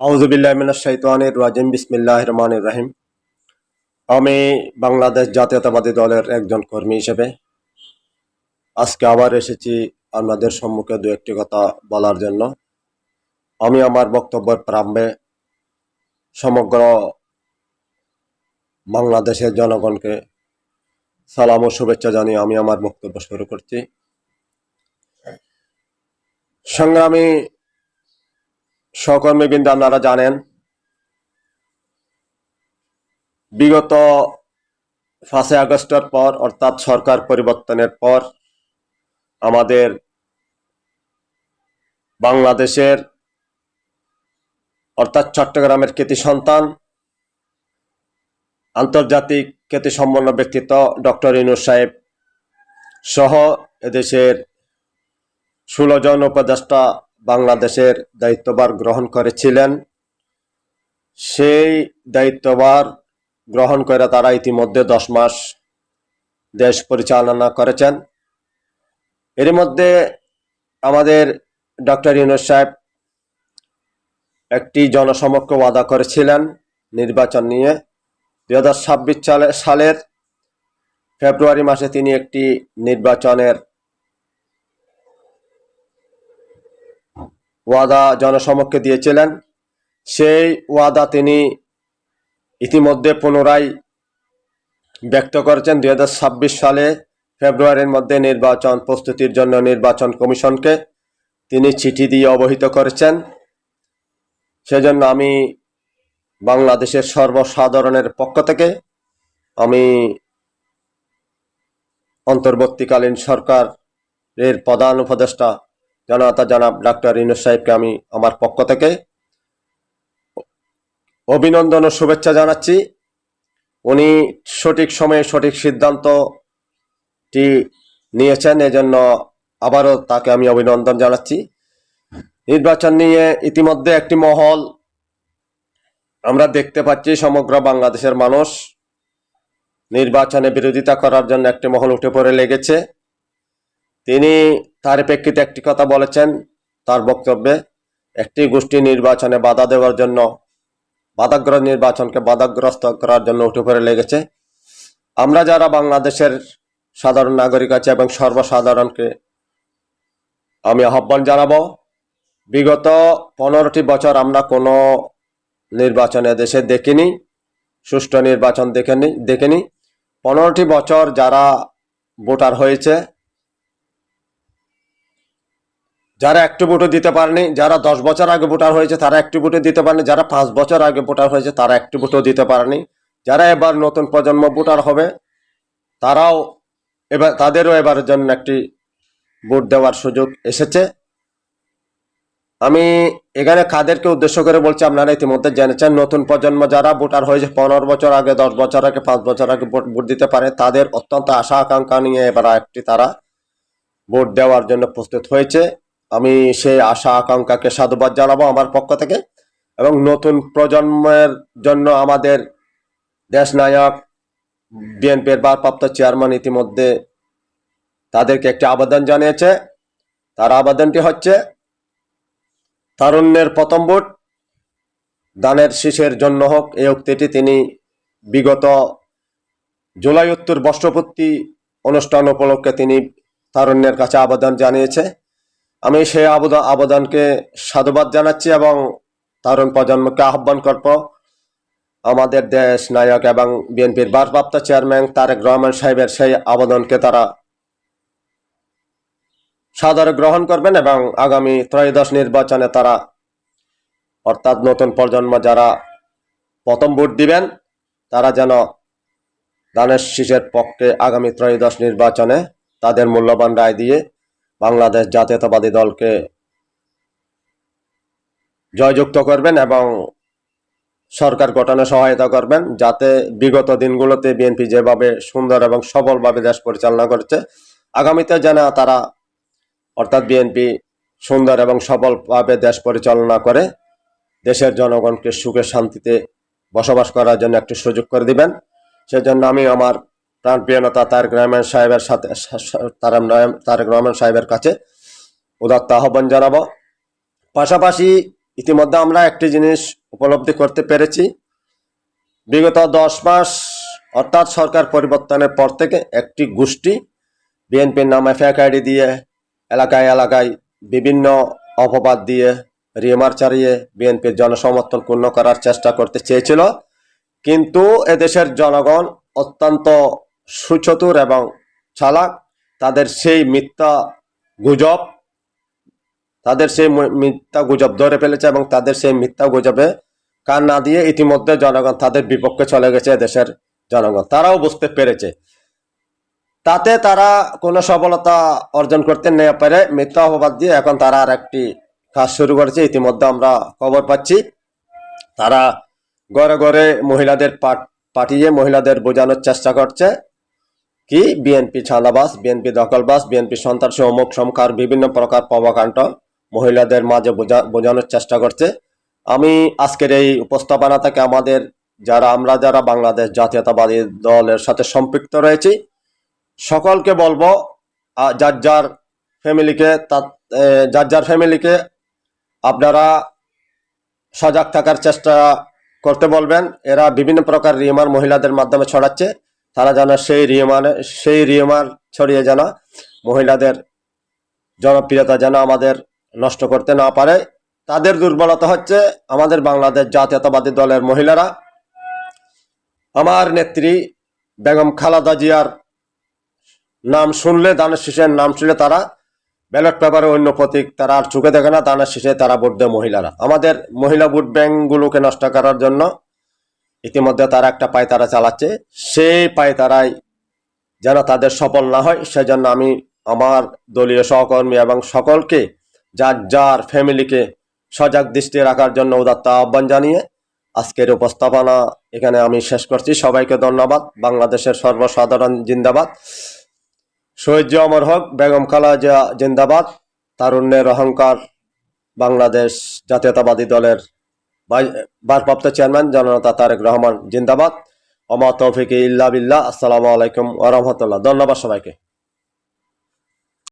আউজুবিল্লাহমিনাশাইতানির রাজিম বিসমিল্লাহ রহমান রাহিম। আমি বাংলাদেশ জাতীয়তাবাদী দলের একজন কর্মী হিসেবে আজকে আবার এসেছি আপনাদের সম্মুখে দু একটি কথা বলার জন্য। আমি আমার বক্তব্যের প্রারম্ভে সমগ্র বাংলাদেশের জনগণকে সালাম ও শুভেচ্ছা জানিয়ে আমি আমার বক্তব্য শুরু করছি। সংগ্রামী সহকর্মীবৃন্দ আপনারা জানেন, বিগত পাঁচই আগস্টের পর, অর্থাৎ সরকার পরিবর্তনের পর, আমাদের বাংলাদেশের, অর্থাৎ চট্টগ্রামের কৃতি সন্তান, আন্তর্জাতিক খ্যাতিসম্পন্ন ব্যক্তিত্ব ডক্টর ইনুর সাহেব সহ এদেশের ষোলো জন উপদেষ্টা বাংলাদেশের দায়িত্বভার গ্রহণ করেছিলেন। সেই দায়িত্বভার গ্রহণ করে তারা ইতিমধ্যে দশ মাস দেশ পরিচালনা করেছেন। এর মধ্যে আমাদের ডক্টর ইউনুস সাহেব একটি জনসমক্ষ ওয়াদা করেছিলেন নির্বাচন নিয়ে। দুই হাজার সালের ফেব্রুয়ারি মাসে তিনি একটি নির্বাচনের ওয়াদা জনসমক্ষে দিয়েছিলেন। সেই ওয়াদা তিনি ইতিমধ্যে পুনরায় ব্যক্ত করেছেন। দু হাজার ছাব্বিশ সালে ফেব্রুয়ারির মধ্যে নির্বাচন প্রস্তুতির জন্য নির্বাচন কমিশনকে তিনি চিঠি দিয়ে অবহিত করেছেন। সেজন্য আমি বাংলাদেশের সর্বসাধারণের পক্ষ থেকে আমি অন্তর্বর্তীকালীন সরকারের প্রধান উপদেষ্টা জনতা জনাব ডাক্তার ইনুস সাহেবকে আমি আমার পক্ষ থেকে অভিনন্দন ও শুভেচ্ছা জানাচ্ছি। উনি সঠিক সময়ে সঠিক সিদ্ধান্তটি নিয়েছেন, এজন্য আবারও তাকে আমি অভিনন্দন জানাচ্ছি। নির্বাচন নিয়ে ইতিমধ্যে একটি মহল আমরা দেখতে পাচ্ছি, সমগ্র বাংলাদেশের মানুষ নির্বাচনে বিরোধিতা করার জন্য একটি মহল উঠে পড়ে লেগেছে। তিনি তার প্রেক্ষিতে একটি কথা বলেছেন। তার বক্তব্যে, একটি গোষ্ঠী নির্বাচনে বাধা দেওয়ার জন্য, বাধাগ্রস্ত নির্বাচনকে বাধাগ্রস্ত করার জন্য উঠে পড়ে লেগেছে। আমরা যারা বাংলাদেশের সাধারণ নাগরিক আছে এবং সর্বসাধারণকে আমি আহ্বান জানাব, বিগত পনেরোটি বছর আমরা কোনো নির্বাচনে দেশে দেখিনি, সুষ্ঠু নির্বাচন দেখেনি দেখেনি। পনেরোটি বছর যারা ভোটার হয়েছে যারা একটু ভোটও দিতে পারেনি, যারা দশ বছর আগে ভোটার হয়েছে, তারা একটু ভোটও দিতে পারেনি, যারা পাঁচ বছর আগে ভোটার হয়েছে, তারা একটু ভোটও দিতে পারেনি। যারা এবার নতুন প্রজন্ম ভোটার হবে, তারাও এবার, তাদেরও এবারের জন্য একটি ভোট দেওয়ার সুযোগ এসেছে। আমি এখানে কাদেরকে উদ্দেশ্য করে বলছি, আপনারা ইতিমধ্যে জেনেছেন, নতুন প্রজন্ম যারা ভোটার হয়েছে, পনেরো বছর আগে, দশ বছর আগে, পাঁচ বছর আগে ভোট ভোট দিতে পারে, তাদের অত্যন্ত আশা, আকাঙ্ক্ষা নিয়ে এবার একটি তারা ভোট দেওয়ার জন্য প্রস্তুত হয়েছে। আমি সেই আশা আকাঙ্ক্ষাকে সাধুবাদ জানাব আমার পক্ষ থেকে এবং নতুন প্রজন্মের জন্য আমাদের দেশ নায়ক বিএনপির ভারপ্রাপ্ত চেয়ারম্যান ইতিমধ্যে তাদেরকে একটি আবেদন জানিয়েছে। তার আবেদনটি হচ্ছে, তারুণ্যের প্রথম ভোট, দানের শীষের জন্য হোক। এই উক্তিটি তিনি বিগত জুলাই উত্তর বর্ষপূর্তি অনুষ্ঠান উপলক্ষে তিনি তারুণ্যের কাছে আবেদন জানিয়েছে। আমি সেই আবেদন আবেদনকে সাধুবাদ জানাচ্ছি এবং তরুণ প্রজন্মকে আহ্বান করব। আমাদের দেশ নায়ক এবং বিএনপির ভারপ্রাপ্ত চেয়ারম্যান তারেক রহমান সাহেবের সেই আবেদনকে তারা সাদরে গ্রহণ করবেন এবং আগামী ত্রয়োদশ নির্বাচনে তারা অর্থাৎ নতুন প্রজন্ম যারা প্রথম ভোট দিবেন, তারা যেন দানের শীষের পক্ষে আগামী ত্রয়োদশ নির্বাচনে তাদের মূল্যবান রায় দিয়ে বাংলাদেশ জাতীয়তাবাদী দলকে জয়যুক্ত করবেন এবং সরকার গঠনে সহায়তা করবেন যাতে বিগত দিনগুলোতে বিএনপি যেভাবে সুন্দর এবং সফলভাবে দেশ পরিচালনা করছে, আগামীতে যেন তারা অর্থাৎ বিএনপি সুন্দর এবং সফলভাবে দেশ পরিচালনা করে, দেশের জনগণকে সুখে শান্তিতে বসবাস করার জন্য একটি সুযোগ করে দিবেন। সেজন্য আমি আমার প্রাণপ্রিয় নেতা তারেক রহমান সাহেবের সাথে তারেক রহমান সাহেবের কাছে উদাত্ত আহ্বান জানাব। পাশাপাশি ইতিমধ্যে আমরা একটি জিনিস উপলব্ধি করতে পেরেছি। বিগত দশ মাস অর্থাৎ সরকার পরিবর্তনের পর থেকে একটি গোষ্ঠী বিএনপির নামে ফ্যাক আইডি দিয়ে এলাকায় এলাকায় বিভিন্ন অপবাদ দিয়ে রিমার চালিয়ে বিএনপির জনসমর্থন পূর্ণ করার চেষ্টা করতে চেয়েছিল। কিন্তু এদেশের জনগণ অত্যন্ত সুচতুর এবং চালাক, তাদের সেই মিথ্যা গুজব, তাদের সেই মিথ্যা গুজব ধরে ফেলেছে এবং তাদের সেই মিথ্যা গুজবে কান না দিয়ে ইতিমধ্যে জনগণ তাদের বিপক্ষে চলে গেছে দেশের জনগণ। তারাও বুঝতে পেরেছে। তাতে তারা কোনো সফলতা অর্জন করতে না পারে মিথ্যা অপবাদ দিয়ে এখন তারা আর একটি কাজ শুরু করেছে। ইতিমধ্যে আমরা খবর পাচ্ছি, তারা ঘরে ঘরে মহিলাদের পাঠ- পাঠিয়ে মহিলাদের বোঝানোর চেষ্টা করছে। কি? বিএনপি ছালাবাস বিএনপি দখলবাস বিএনপি সন্ত্রাসী অমুক সমকার বিভিন্ন প্রকার পবাকাণ্ড মহিলাদের মাঝে বোঝা- বোঝানোর চেষ্টা করছে। আমি আজকের এই উপস্থাপনা থেকে আমাদের যারা, আমরা যারা বাংলাদেশ জাতীয়তাবাদী দলের সাথে সম্পৃক্ত রয়েছি, সকলকে বলব যার যার ফ্যামিলিকে যার যার ফ্যামিলিকে আপনারা সজাগ থাকার চেষ্টা করতে বলবেন। এরা বিভিন্ন প্রকার রিমার মহিলাদের মাধ্যমে ছড়াচ্ছে। তারা যেন সেই রিমানে, সেই রিমার ছড়িয়ে যেন মহিলাদের জনপ্রিয়তা যেন আমাদের নষ্ট করতে না পারে। তাদের দুর্বলতা হচ্ছে আমাদের বাংলাদেশ জাতীয়তাবাদী দলের মহিলারা। আমার নেত্রী বেগম খালাদা জিয়ার নাম শুনলে, দানের শীষের নাম শুনলে তারা ব্যালট পেপারে অন্য প্রতীক তারা আর চোখে দেখে না, দানের শীষে তারা ভোট দেয় মহিলারা। আমাদের মহিলা ভোট ব্যাংকগুলোকে নষ্ট করার জন্য ইতিমধ্যে তারা একটা পায়তারা চালাচ্ছে। সেই পায়তারায় যেন তাদের সফল না হয়, সেজন্য আমি আমার দলীয় সহকর্মী এবং সকলকে, যার যার ফ্যামিলিকে সজাগ দৃষ্টি রাখার জন্য উদাত্ত আহ্বান জানিয়ে আজকের উপস্থাপনা এখানে আমি শেষ করছি। সবাইকে ধন্যবাদ। বাংলাদেশের সর্বসাধারণ জিন্দাবাদ। শহীদ অমর হক, বেগম খালাজা জিন্দাবাদ। তারুণ্যের অহংকার বাংলাদেশ জাতীয়তাবাদী দলের ভারপ্রাপ্ত চেয়ারম্যান জননেতা তারেক রহমান, জিন্দাবাদ। অমা তৌফিক ইল্লা বিল্লাহ। আসসালামু আলাইকুম ওরহমতুল্লাহ ধন্যবাদ সবাইকে।